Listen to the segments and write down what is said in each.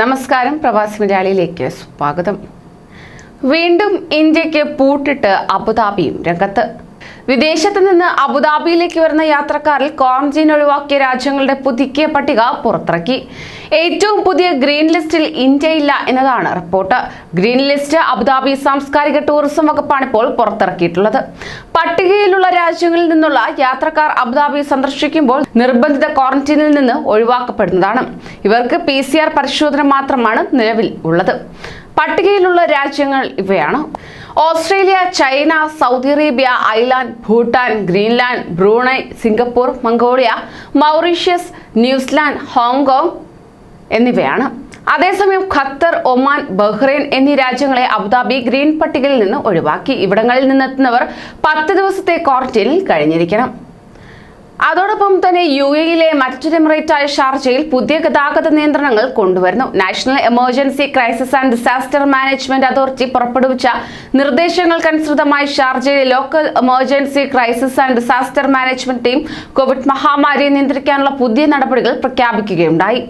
നമസ്കാരം പ്രവാസി മലയാളിയിലേക്ക് സ്വാഗതം. വീണ്ടും ഇന്ത്യയ്ക്ക് പൂട്ടിട്ട് അബുദാബിയും രംഗത്ത്. വിദേശത്ത് നിന്ന് അബുദാബിയിലേക്ക് വരുന്ന യാത്രക്കാരിൽ ക്വാറന്റീൻ ഒഴിവാക്കിയ രാജ്യങ്ങളുടെ പുതുക്കിയ പട്ടിക പുറത്തിറക്കി. ഏറ്റവും പുതിയ ഗ്രീൻ ലിസ്റ്റിൽ ഇന്ത്യയില്ല എന്നതാണ് report. Green list Abu Dhabi സാംസ്കാരിക ടൂറിസം വകുപ്പാണ് ഇപ്പോൾ പുറത്തിറക്കിയിട്ടുള്ളത്. പട്ടികയിലുള്ള രാജ്യങ്ങളിൽ നിന്നുള്ള യാത്രക്കാർ അബുദാബി സന്ദർശിക്കുമ്പോൾ നിർബന്ധിത ക്വാറന്റീനിൽ നിന്ന് ഒഴിവാക്കപ്പെടുന്നതാണ്. ഇവർക്ക് പി പരിശോധന മാത്രമാണ് നിലവിൽ ഉള്ളത്. പട്ടികയിലുള്ള രാജ്യങ്ങൾ ഇവയാണ്. Australia China Saudi Arabia island Bhutan Greenland Brunei Singapore Mongolia Mauritius New Zealand Hong Kong എന്നിവയാണ്. അതേസമയം ഖത്തർ ഒമാൻ ബഹ്റൈൻ എന്നീ രാജ്യങ്ങളെ അബുദാബി ഗ്രീൻ പട്ടികയിൽ നിന്ന് ഒഴിവാക്കി. ഇവിടങ്ങളിൽ നിന്നെത്തുന്നവർ പത്ത് ദിവസത്തെ ക്വാറന്റൈനിൽ കഴിഞ്ഞിരിക്കണം. അതോടൊപ്പം തന്നെ യു എയിലെ മറ്റൊരു എമിറേറ്റായ ഷാർജയിൽ പുതിയ ഗതാഗത നിയന്ത്രണങ്ങൾ കൊണ്ടുവരുന്നു. National emergency crisis and disaster management authority പുറപ്പെടുവിച്ച നിർദ്ദേശങ്ങൾക്കനുസൃതമായി ഷാർജയിലെ local emergency crisis and disaster management team Covid മഹാമാരിയെ നിയന്ത്രിക്കാനുള്ള പുതിയ നടപടികൾ പ്രഖ്യാപിക്കുകയുണ്ടായി.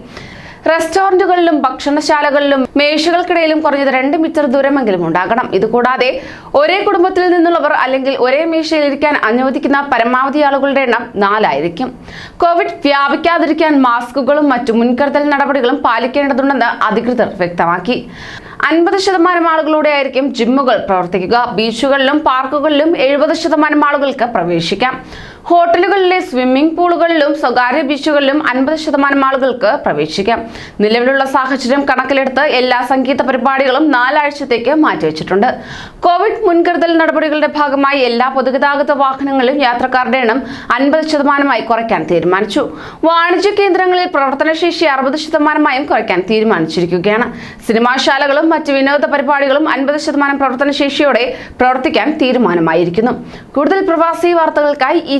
റെസ്റ്റോറന്റുകളിലും ഭക്ഷണശാലകളിലും മേശകൾക്കിടയിലും കുറഞ്ഞത് രണ്ട് മീറ്റർ ദൂരമെങ്കിലും ഉണ്ടാകണം. ഇതുകൂടാതെ ഒരേ കുടുംബത്തിൽ നിന്നുള്ളവർ അല്ലെങ്കിൽ ഒരേ മേശയിൽ ഇരിക്കാൻ അനുവദിക്കുന്ന പരമാവധി ആളുകളുടെ എണ്ണം നാലായിരിക്കും. കോവിഡ് വ്യാപിക്കാതിരിക്കാൻ മാസ്കുകളും മറ്റു മുൻകരുതൽ നടപടികളും പാലിക്കേണ്ടതുണ്ടെന്ന് അധികൃതർ വ്യക്തമാക്കി. അൻപത് ശതമാനം ആളുകളോടെ ആയിരിക്കും ജിമ്മുകൾ പ്രവർത്തിക്കുക. ബീച്ചുകളിലും പാർക്കുകളിലും എഴുപത് ശതമാനം ആളുകൾക്ക് പ്രവേശിക്കാം. ഹോട്ടലുകളിലെ സ്വിമ്മിംഗ് പൂളുകളിലും സ്വകാര്യ ബീച്ചുകളിലും അൻപത് ശതമാനം ആളുകൾക്ക് പ്രവേശിക്കാം. നിലവിലുള്ള സാഹചര്യം കണക്കിലെടുത്ത് എല്ലാ സംഗീത പരിപാടികളും നാലാഴ്ചത്തേക്ക് മാറ്റിവെച്ചിട്ടുണ്ട്. കോവിഡ് മുൻകരുതൽ നടപടികളുടെ ഭാഗമായി എല്ലാ പൊതുഗതാഗത വാഹനങ്ങളിലും യാത്രക്കാരുടെ എണ്ണം അൻപത് ശതമാനമായി കുറയ്ക്കാൻ തീരുമാനിച്ചു. വാണിജ്യ കേന്ദ്രങ്ങളിൽ പ്രവർത്തനശേഷി അറുപത് ശതമാനമായും കുറയ്ക്കാൻ തീരുമാനിച്ചിരിക്കുകയാണ്. സിനിമാശാലകളും മറ്റ് വിനോദ പരിപാടികളും അൻപത് ശതമാനം പ്രവർത്തനശേഷിയോടെ പ്രവർത്തിക്കാൻ തീരുമാനമായിരിക്കുന്നു. കൂടുതൽ പ്രവാസി വാർത്തകൾക്കായി ഈ